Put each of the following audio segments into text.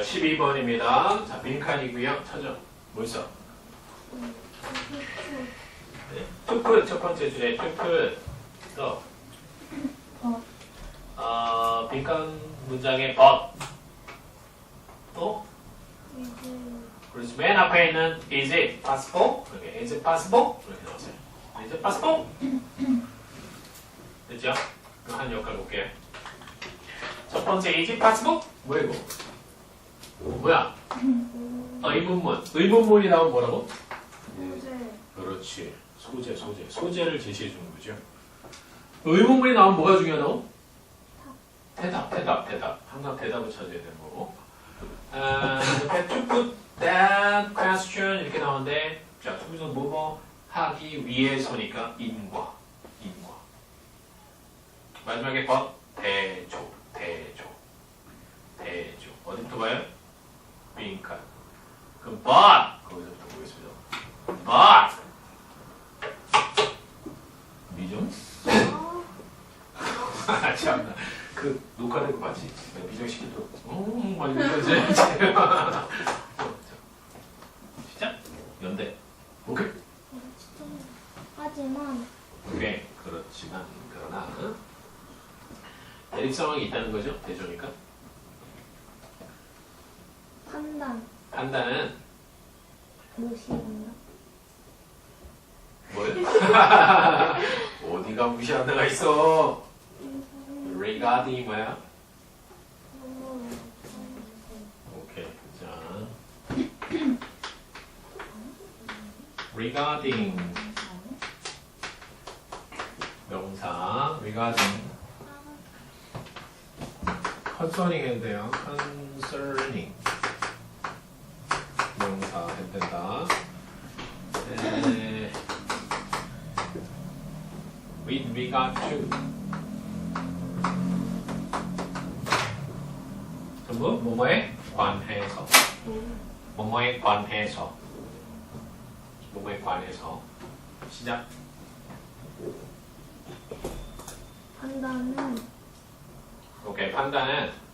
자, 12번입니다. 자, 빈칸이고요. 찾아. 뭐 있어? 네. 투끝 첫 번째 주제 투끝 또 어. 어, 빈칸 문장의 but 또 그래서 맨 앞에 있는 is it possible 이렇게 is it possible 이렇게 나왔어요. is it possible 됐죠? 한 역할 볼게요. 첫 번째 is it possible 뭐야 이거? 뭐야? 어, 의문문 의문문이 나오면 뭐라고? 그렇지. 소재, 소재. 소재를 제시해 주는 거죠. 의문문이 나오면 뭐가 중요하다고? 대답, 대답, 대답. 항상 대답을 찾아야 되는 거고. 아, to put that question 이렇게 나오는데, 자, 통해서 뭐뭐 하기 위해서니까 인과, 인과. 마지막에 법 대조, 대조, 대조. 어디부터 봐요? But 거기서부터 보겠습니다. but 미정? 아, 참나. 그 녹화된 거 봤지? 미정 시켜도 음, 막 이러지. 시작. 연대. 오케이. 하지만 오케이. 그렇지만 그러나 대립 상황이 있다는 거죠. 대조니까. 판단 판단은 무시한다. 뭐예요? 어디가 무시한 데가 있어? regarding 뭐야? 오케이. 자. regarding 명사 regarding concerning 돼요. concerning 해도 된다. 네. with regard to. 전부 뭐뭐에 관해서? 뭐뭐에 관해서? 뭐뭐에 관해서? 시작. 판단은? 오케이 판단은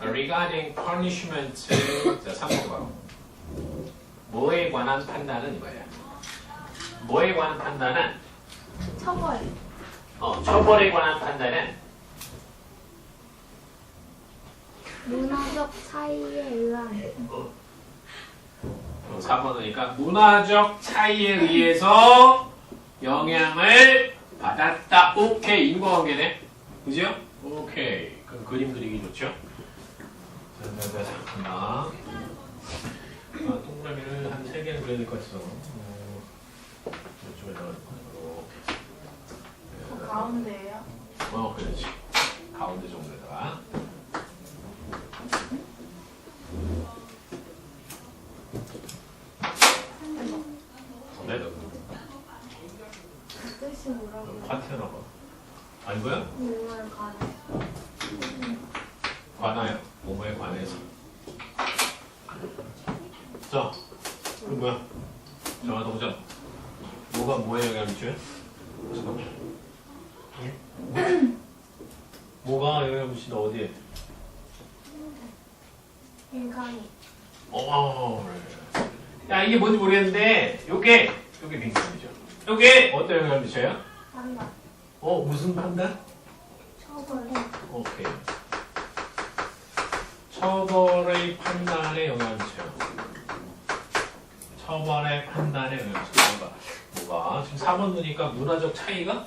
regarding punishment 자 3번 바로 뭐에 관한 판단은 이거야 뭐에 관한 판단은 처벌 어, 처벌에 관한 판단은 문화적 차이에 의한 어, 4번이니까 문화적 차이에 의해서 영향을 받았다. 오케이. 인과관계네. 그죠? 오케이. 그럼 그림 그리기 좋죠? 자, 자, 자, 잠깐만. 아, 동그라미를 한 3개는 그려야 될 것 같아서. 어, 이쪽에다가 이렇게. 가운데예요? 어, 그렇지. 가운데 정도에다가. 내가 뜻이 뭐라고? 파티하나 봐. 아니 뭐야? 문화를 가해. 관하여. 뭐뭐에 관해서. 자, 그 뭐야? 정화 동작. 뭐가 뭐에 영향을 미쳐요? 잠깐만. 응? 뭐가 영향을 미친다 어디에? 인간이 어, 그래. 야 이게 뭔지 모르겠는데 요게 요게 빈칸이죠. 요게 어떤 영향을 미쳐요? 판단 어 무슨 판단? 처벌해 오케이. 처벌의 판단에 영향을 미쳐요. 처벌의 판단에 영향을 미쳐요. 뭐가? 뭐가? 지금 4번 보니까 문화적 차이가?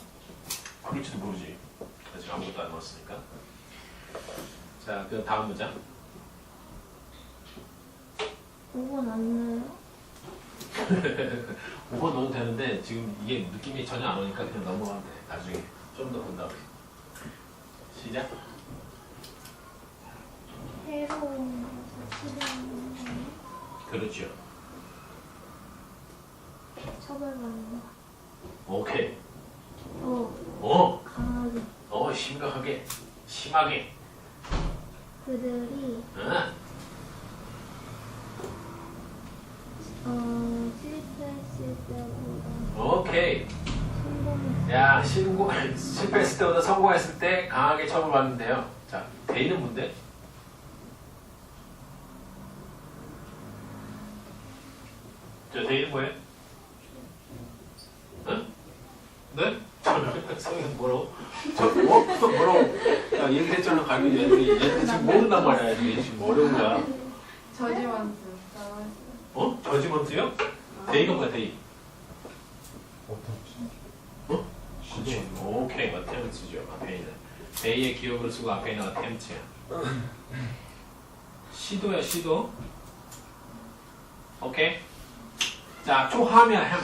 그럴지도 모르지. 아직 아무것도 안 나왔으니까. 자, 그 다음 문장. 5번 안 내요? 5번 넣어도 되는데 지금 이게 느낌이 전혀 안 오니까 그냥 넘어가면 돼. 나중에 좀 더 본 다음에. 시작. 새로운 것을 그렇죠. 처벌받는다. 오케이. 더 어, 강하게 어, 심각하게, 심하게. 그들이 응? 어, 실패했을 때보다 오케이. 성공했을 야, 신고, 실패했을 때보다 성공했을 때 강하게 처벌받는데요. 자, 돼 있는 문제? 저 대인 뭐예요? 응? 네? 성이 뭐라고? 저 뭐? 뭐라고? 야 얘기했잖아 가기 전에 얘 지금 모른단 말이야 얘 지금 어려운 거야 저지먼트. 어? 저지먼트요? 데이가 뭐야 데이? 어? 그렇지 오케이 어템트죠 앞에 있는 데이의 기억을 쓰고 앞에 있는 어템트야 시도야 시도 오케이 자 초하면 햄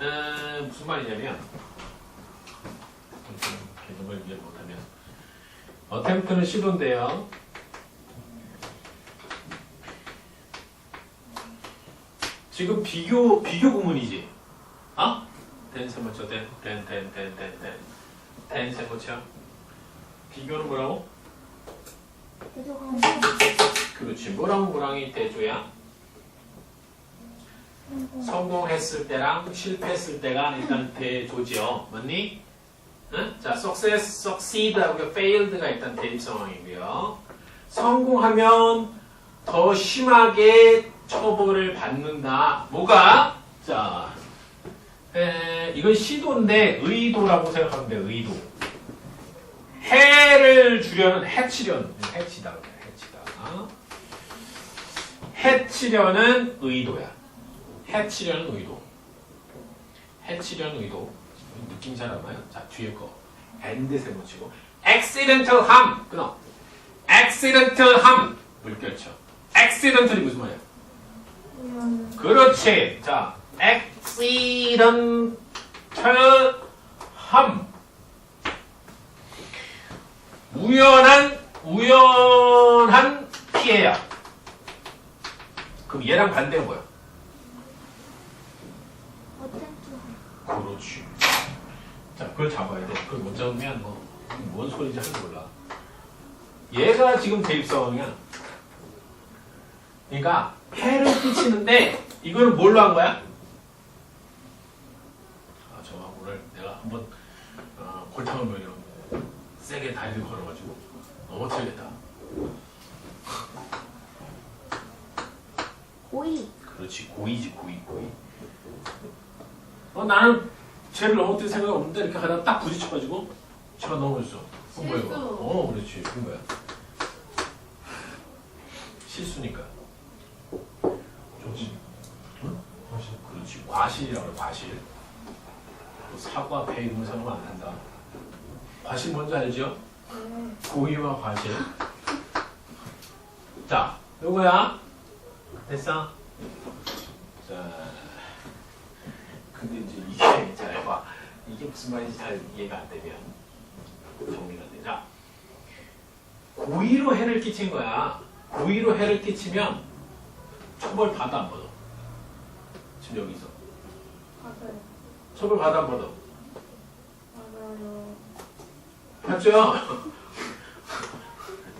음, 무슨 말이냐면 개념을 이해 못하면. 어템트는 시도인데요. 지금 비교 비교 구문이지. 어? 된 세모쳐 된된된된된된 세모쳐 비교는 뭐라고? 그렇지. 뭐랑 뭐랑이 대조야 성공. 성공했을 때랑 실패했을 때가 일단 대조지요. 맞니? 응? 자, success, succeed하고 failed가 일단 대입 상황이고요. 성공하면 더 심하게 처벌을 받는다. 뭐가? 자, 에, 이건 시도인데 의도라고 생각하면 돼. 의도. 해를 주려는 해치려는 해치다. 해치다. 해치려는 의도야. 해치려는 의도. 해치려는 의도. 느낌 잘안 와요? 자, 뒤에 거. and 세모치고. accidental harm. 끊어. accidental harm. 물결쳐. accidental이 무슨 말이야? 우연. 그렇지. 자, accidental harm. 우연한, 우연한 피해야. 그럼 얘랑 반대가 뭐야? 어템트. 그렇지. 자, 그걸 잡아야 돼. 그걸 못 잡으면 뭐, 뭔 소리인지 할 몰라. 얘가 지금 대입 상황이야. 그러니까, 해를 끼치는데, 이거는 뭘로 한 거야? 아, 저 오늘 내가 한번, 어, 골탕을 먹이려 세게 다리를 걸어가지고, 넘어뜨리겠다. 고의. 그렇지, 고이지, 고이, 고이. 어, 나는 쟤를 넘어뜨릴 생각이 없는데, 이렇게 하다가 딱 부딪혀가지고, 제가 넘어졌어. 그건 뭐야, 이거? 실수. 어, 그렇지. 그건 뭐야? 실수니까. 그렇지. 응? 그렇지. 과실이라고 그래, 과실. 뭐 사과, 배 이런 거 생각하면 안 된다. 과실 뭔지 알죠? 네. 고의와 과실. 자, 요거야. 됐어? 자, 근데 이제 이게 잘 봐. 이게 무슨 말인지 잘 이해가 안 되면 정리가 돼. 자, 고의로 해를 끼친 거야. 고의로 해를 끼치면 처벌 받아 안 받아? 지금 여기서 맞아요. 처벌 받아 안 받아? 맞아요. 맞죠?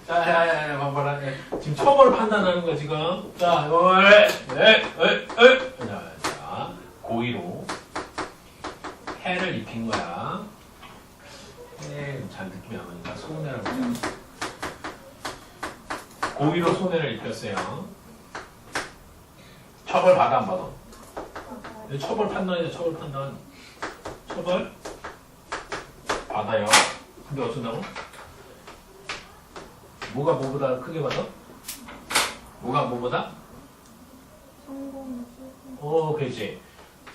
자, 야, 야, 야, 봐봐라. 예. 지금 처벌 판단하는 거야, 지금. 자, 이걸, 네, 에, 에. 자, 자, 고의로 해를 입힌 거야. 해, 잘 느낌이 안 오니까 손해라고. 고의로 손해를 입혔어요. 처벌 받아, 안 받아? 맞아요. 처벌 판단이죠, 처벌 판단. 처벌 받아요. 근데 어쩐다고? 뭐가 뭐보다 크게 받아? 뭐가 뭐보다? 성공. 어, 그렇지.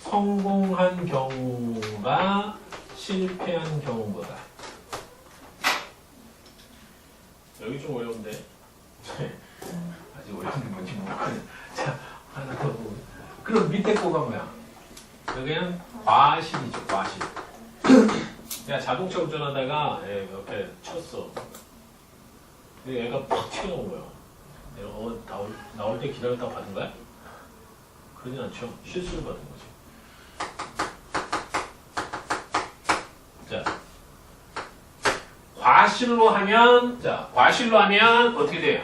성공한 경우가 실패한 경우보다. 여기 좀 어려운데. 아직 어려운 게 뭔지 모르거든. 자, 하나 더 보고. 그럼 밑에 거가 뭐야? 여기는 과실이죠, 과실. 내가 자동차 운전하다가 얘 옆에 쳤어. 근데 얘가 팍 튀어나온 거야. 내가 어, 나올, 나올 때 기다렸다가 받은 거야? 그러진 않죠. 실수를 받은 거지. 자, 과실로 하면, 자, 과실로 하면 어떻게 돼요?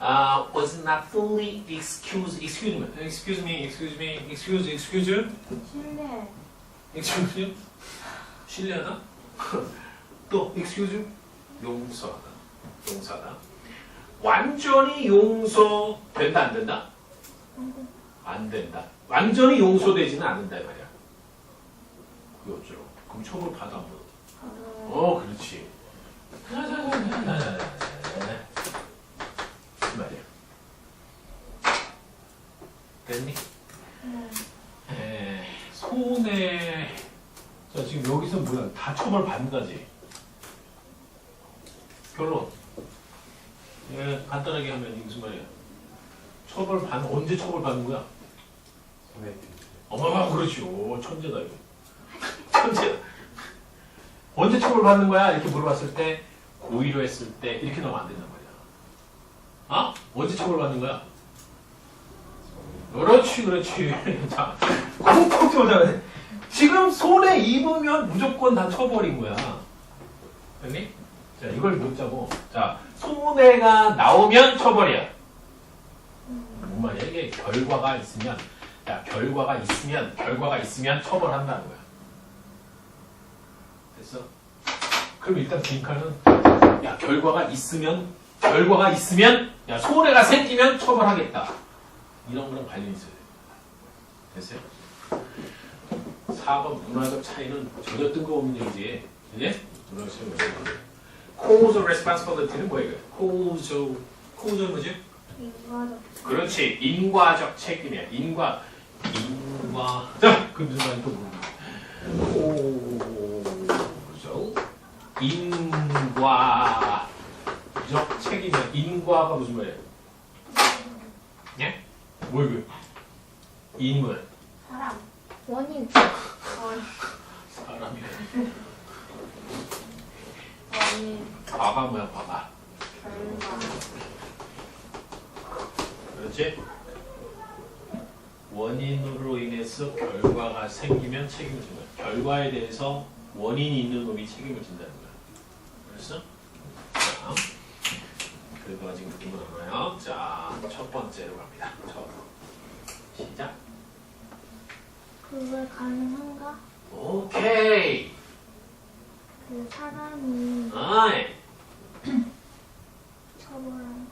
아, was not fully excused, excuse me, excuse me, excuse me, excuse, excuse, 신뢰. excuse, 신뢰하다? 또 excuse, 용서하다, 용서하다. 완전히 용서된다 안 된다? 안 된다. 완전히 용서되지는 않는다 이 말이야. 그게 어쩌고? 그럼 처벌 받아 안 받아? 어, 그렇지. 이 말이야. 됐니? 네. 에, 손해. 자, 지금 여기서 뭐야? 다 처벌 받는다지. 결론. 예, 간단하게 하면 이게 무슨 말이야? 처벌 받, 언제 처벌 받는 거야? 그렇지. 오, 천재다, 이거. 천재다. 언제 처벌 받는 거야? 이렇게 물어봤을 때, 고의로 했을 때, 이렇게 나오면 안 된단 말이야. 어? 언제 처벌 받는 거야? 그렇지, 그렇지. 자, 콕콕 집어잡아야 지금 손에 입으면 무조건 다 처벌인 거야. 됐니? 자, 이걸 놓자고. 자, 손해가 나오면 처벌이야. 뭔 말이야? 이게 결과가 있으면, 야, 결과가 있으면, 결과가 있으면 처벌한다는 거야. 됐어? 그럼 일단 빈칸은, 야, 결과가 있으면, 결과가 있으면, 야, 손해가 생기면 처벌하겠다. 이런 거랑 관련이 있어야 돼. 됐어요? 4번 문화적 차이는 전혀 뜬금없는 얘기지. 이제? 문화적 차이는? Causal responsibility는 이거? Causal, causal 뭐지? 인과적. 그렇지. 인과적 책임이야. 인과, 인과. 자, 그 무슨 말인지 Causal, 인과 적 책임이야. 인과가 무슨 말이야? 예? 뭐 이거? 인은 사람. 원인. 사람이야. 원인. 과가 뭐야, 과가. 결과. 그렇지? 원인으로 인해서 결과가 생기면 책임을 진다. 결과에 대해서 원인이 있는 놈이 책임을 진다는 거야. 그랬어? 자, 그래도 아직 느낌은 안 와요. 자, 첫 번째로 갑니다. 첫. 시작. 그게 가능한가? 오케이. 그 사람이 아이. 처벌한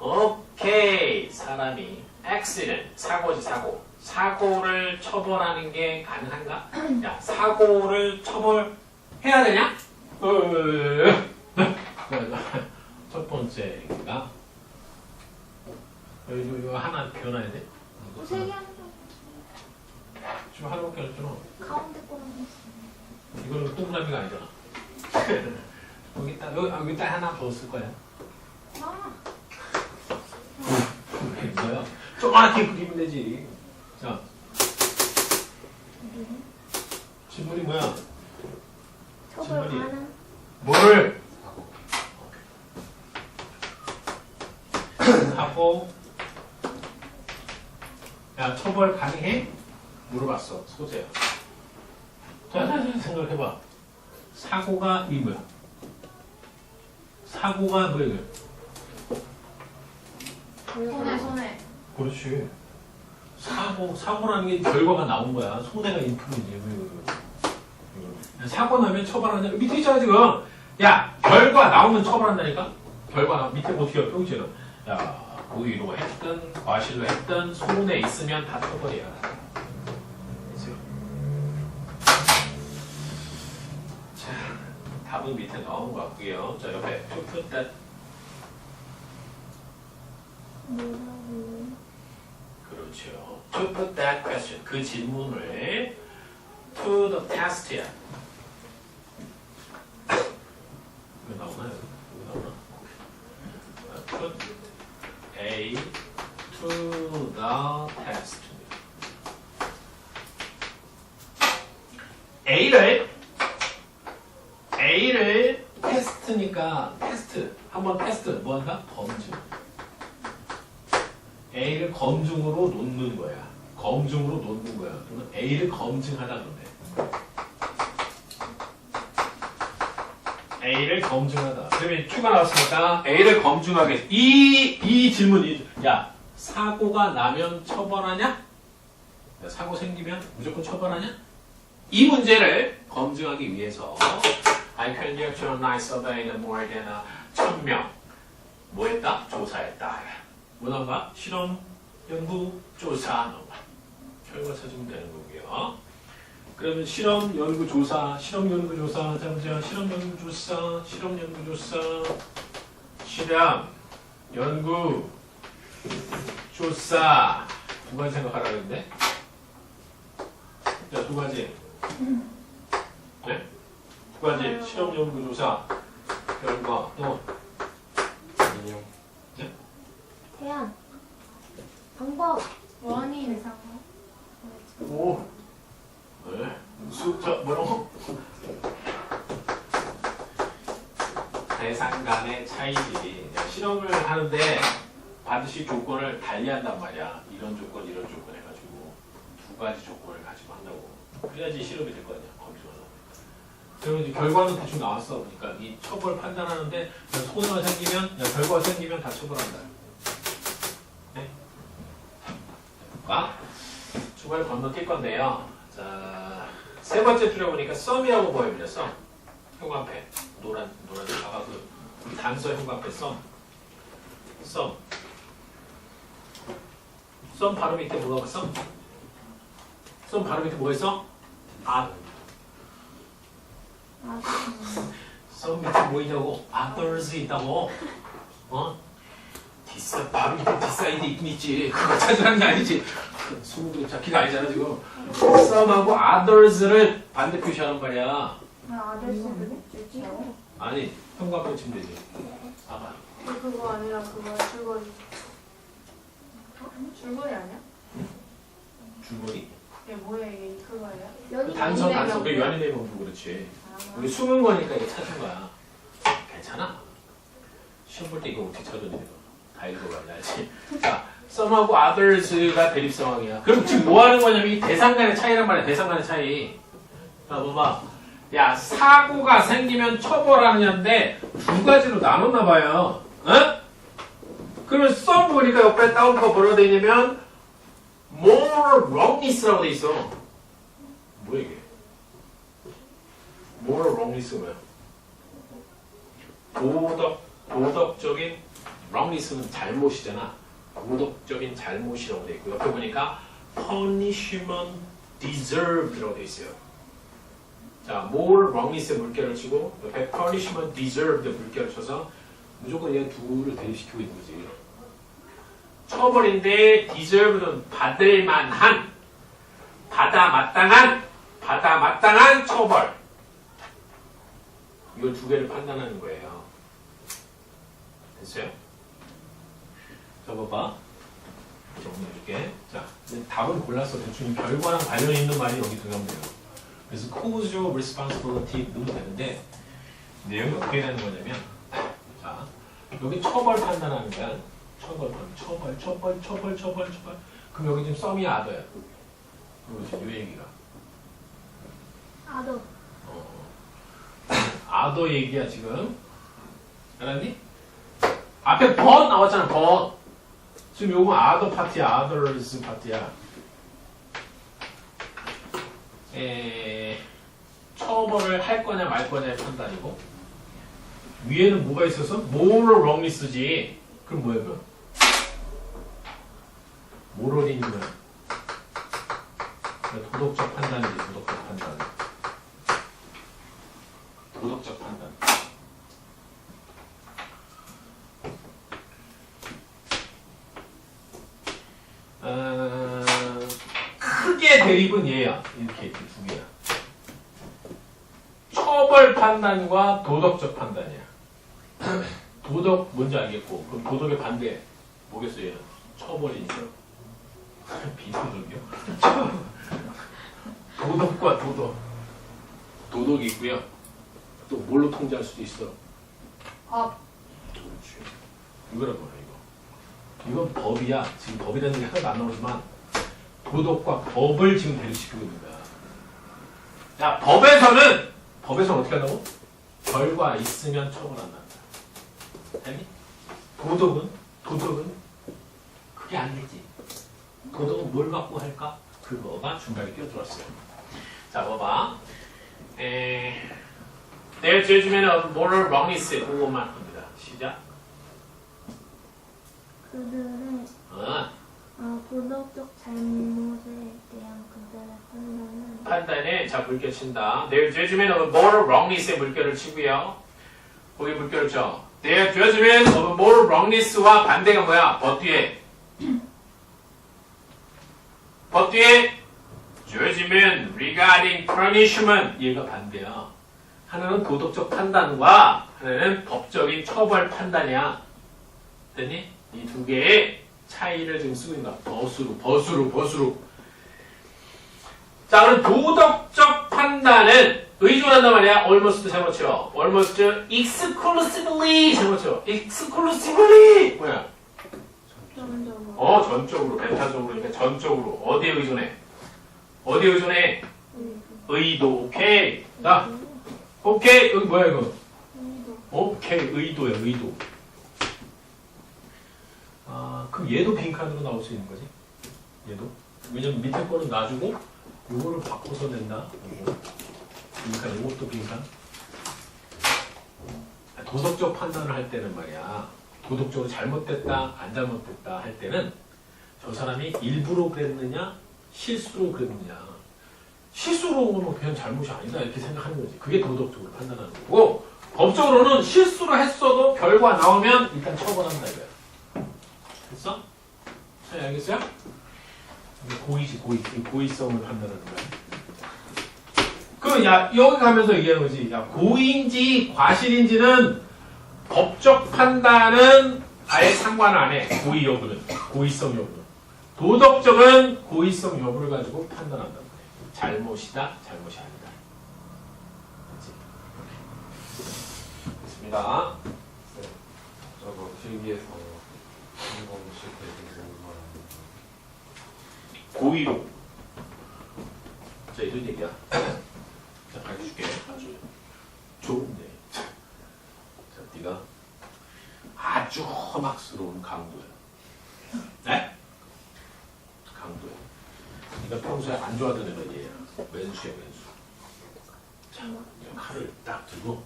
오케이. 사람이 accident, 사고지 사고. 사고를 처벌하는 게 가능한가? 야, 사고를 처벌해야 되냐? 어, 첫 번째가 이거, 하나 변화야 돼? 세개 하는 지금 하나밖에 안 했잖아. 가운데 거는 있어. 이거는 동그라미가 아니잖아. 여기다 여기 여기다 하나 더 쓸 거야. 아, 뭐야? 조그맣게 그리면 되지. 자, 질문이 뭐야? 처벌 질문이. 가능? 뭐를? 하고 야 처벌 가능해? 물어봤어 소재야. 자, 생각해봐. 사고가 이 뭐야? 사고가 뭐야 이거? 손해 손해. 그렇지. 사고 사고라는 게 결과가 나온 거야. 손해가 왜. 사고 나면 처벌하냐? 밑에 있잖아 지금. 야 결과 나오면 처벌한다니까. 결과 밑에 어떻게 해? 평지는. 야 고의로 했든 과실로 했든 손해 있으면 다 처벌이야. 됐어요? 자 답은 밑에 나온 것 같고요. 자 옆에 뭐라고? 그렇죠. To put that question, 그 질문을 to the test야. 이거 나오나요? 이거 나오나? 아, Put A to the test. A를 A를 테스트니까 테스트 한번 테스트 뭐한다? 검증. A를 검증으로 놓는 거야. 검증으로 놓는 거야. 그러면 A를 검증하다 그러네. A를 검증하다. 그러면 Q가 나왔으니까 A를 검증하게. 이, 이 질문이, 야, 사고가 나면 처벌하냐? 야, 사고 생기면 무조건 처벌하냐? 이 문제를 검증하기 위해서 I can actualize survey more than a 1000명 뭐 했다? 조사했다. 뭐 나와? 실험, 연구, 조사 나와. 결과 찾으면 되는 거고요. 그러면 실험, 연구, 조사, 실험, 연구, 조사, 자, 보자. 실험, 연구, 조사, 실험, 연구, 조사, 실험, 연구, 조사. 두 가지 생각하라 그랬는데? 자, 두 가지. 네? 두 가지. 실험, 연구, 조사, 결과, 또, 인용. 대안. 방법. 원인. 오. 네. 수, 저, 뭐라고? 대상 간의 차이지. 실험을 하는데 반드시 조건을 달리한단 말이야. 이런 조건, 이런 조건 해가지고 두 가지 조건을 가지고 한다고. 그래야지 실험이 될 거 아니야. 검증하는. 그러면 이제 결과는 대충 나왔어. 그러니까 이 처벌 판단하는데 소가 생기면, 야, 결과가 생기면 다 처벌한다. 네? 봐. 주말 건너뛸 건데요. 자, 세 번째 줄여보니까 썸이라고 보여요. 썸. 형광펜. 노란, 노란, 아까 그 단서 형광펜 썸. 썸. 썸 바로 밑에 뭐가 있어? 썸 바로 밑에 뭐가 있어? 아, 아, 썸 밑에 뭐 있냐고? others 있다고. 어? 디사, 바로 밑에 디사이드 있지. 그거 찾으라는 게 아니지. 소문도 잡기가 아니잖아, 지금. 썸하고 others를 반대 표시하는 말이야. 아저씨 주지? 아니, 형광펜 치면 되지. 봐봐. 그거 아니라 그거 줄거리. 줄거리 아니야? 줄거리. 이게 뭐야 이게 그거예요? 그 단서, 단서. 그 내면 보고 그렇지. 아, 우리 숨은 거니까 이거 찾은 거야. 괜찮아. 시험 볼 때 이거 어떻게 찾아야 돼? 다 읽어봐야지. 자, 썸하고 others가 대립 상황이야. 그럼 지금 뭐 하는 거냐면 이 대상 간의 차이란 말이야. 대상 간의 차이. 자, 봐봐. 야, 사고가 생기면 처벌하느냐인데 두 가지로 나눴나 봐요. 어? 그러면 썸 보니까 옆에 다운표가 뭐라고 돼 있냐면 more wrongness라고 돼 있어. 뭐야 이게? moral wrongness가 뭐야? 도덕, 도덕적인 wrongness는 잘못이잖아. 도덕적인 잘못이라고 돼 있고 옆에 보니까 punishment deserved라고 돼 있어요. 자, moral wrongness에 물결을 치고 옆에 punishment deserved 물결을 쳐서 무조건 얘 둘을 대립시키고 있는 거지. 처벌인데 deserved는 받을 만한, 받아 마땅한, 받아 마땅한 처벌. 이걸 두 개를 판단하는 거예요. 됐어요? 자, 봐봐. 정리해줄게. 자, 이제 답은 골랐어. 대충 결과랑 관련 있는 말이 여기 들어가면 돼요. 그래서 cause of responsibility 넣으면 되는데, 내용이 어떻게 되는 거냐면, 자, 여기 처벌 판단하는 거야. 처벌, 판- 처벌, 처벌, 처벌, 처벌, 처벌. 그럼 여기 지금 썸이 아더야. 그거지, 요 얘기가. 아도. 어. 아더 얘기야 지금 알았니? 앞에 but 나왔잖아 but 지금 요거 아더 파티야 others 파티야. 에, 처벌을 할 거냐 말 거냐의 판단이고. 위에는 뭐가 있어서? moral wrongness지. 그럼 뭐야 그럼? moral이 뭐야. 도덕적 판단이지 도덕적 판단. 도덕적 판단. 어, 크게 대립은 얘야. 이렇게 두 개야. 처벌 판단과 도덕적 판단이야. 도덕 뭔지 알겠고, 그럼 도덕의 반대 뭐겠어요? 얘는? 처벌이니까. 비도덕이요? 도덕과 도덕. 도덕이 있고요. 또 뭘로 통제할 수도 있어? 법. 그렇지. 이거란 말이야, 이거. 이건 법이야. 지금 법이라는 게 하나도 안 나오지만 도덕과 법을 지금 대립시키고 있는 거야. 야, 법에서는 법에서는 어떻게 한다고? 결과 있으면 처벌한다. 알니? 도덕은 도덕은 그게 안 되지. 도덕은 뭘 갖고 할까? 그거가 중간에 끼어들었어요. 자, 봐봐. 에, 내일 제주면은 moral wrongness 그것만 합니다. 시작. 그들의 어, 어, 도덕적 잘못에 대한 그들의 판단은 판단에 자 물결 친다. Their judgment of moral wrongness에 물결을 치고요. 거기 물결을 쳐. Their judgment of moral wrongness와 반대가 뭐야? 법 뒤에 judgment regarding punishment 얘가 반대야. 하나는 도덕적 판단과 하나는 법적인 처벌 판단이야. 됐니? 이 두 개의 차이를 지금 쓰고 있는 거야. 버스로, 버스로, 버스로. 자, 그럼 도덕적 판단은 의존한단 말이야. almost 잘못쳐. almost exclusively 잘못쳐. exclusively 뭐야? 점점. 어, 전적으로, 벤타적으로, 그러니까 전적으로. 어디에 의존해? 어디에 의존해? 의도. 오케이. 자, 오케이. 여기 뭐야, 이거? 의도. 오케이. 의도야, 의도. 아, 그럼 얘도 빈 칸으로 나올 수 있는 거지? 얘도? 왜냐면 밑에 거는 놔주고, 요거를 바꿔서 낸다. 요거. 빈칸, 요것도 빈칸. 도덕적 판단을 할 때는 말이야. 도덕적으로 잘못됐다, 안 잘못됐다 할 때는 저 사람이 일부러 그랬느냐, 실수로 그랬느냐. 실수로 그러면 그냥 잘못이 아니다 이렇게 생각하는 거지. 그게 도덕적으로 판단하는 거고 법적으로는 실수로 했어도 결과 나오면 일단 처벌한다 이거야. 자, 알겠어요? 고의지 고의. 이 고의성을 판단하는 거야. 그, 야, 여기 가면서 얘기하는 거지. 야, 고의인지 과실인지는 법적 판단은 아예 상관 안 해. 고의 여부는. 고의성 여부는. 도덕적은 고의성 여부를 가지고 말이야. 잘못이다, 잘못이 아니다. 그치? 됐습니다. 저거 필기에서 한번 말하는 고의로. 자, 이런 얘기야. 자, 가르쳐 줄게. 아주 좋은데. 자, 네가 아주 험악스러운 강도야. 네? 강도야. 네가 평소에 안 좋아하던 애가 얘야. 왼수야, 왼수. 자, 칼을 딱 들고,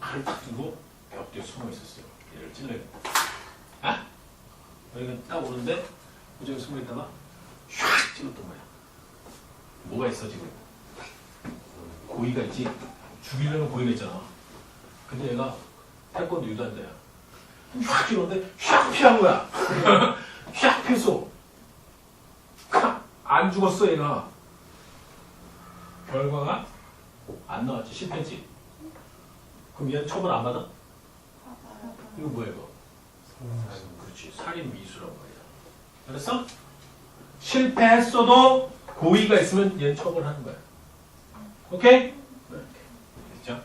칼을 딱 들고, 벽 뒤에 숨어 있었어요. 얘를 찔러야겠다. 아? 여기가 딱 오는데, 그쪽에 숨어 있다가, 휙 찔렀단 말이야. 뭐가 있어, 지금? 고의가 있지? 죽이려는 고의가 있잖아. 근데 얘가 태권도 유단자야. 휙 찔렀는데, 휙 피한 거야. 휙 피했어. 칵! 안 죽었어, 얘가. 결과가 안 나왔지, 실패했지. 그럼 얘는 처벌 안 받아? 이거 뭐야, 이거? 그렇지. 살인 미수란 말이야. 알았어? 실패했어도 고의가 있으면 얘는 처벌하는 거야. 오케이? 됐죠?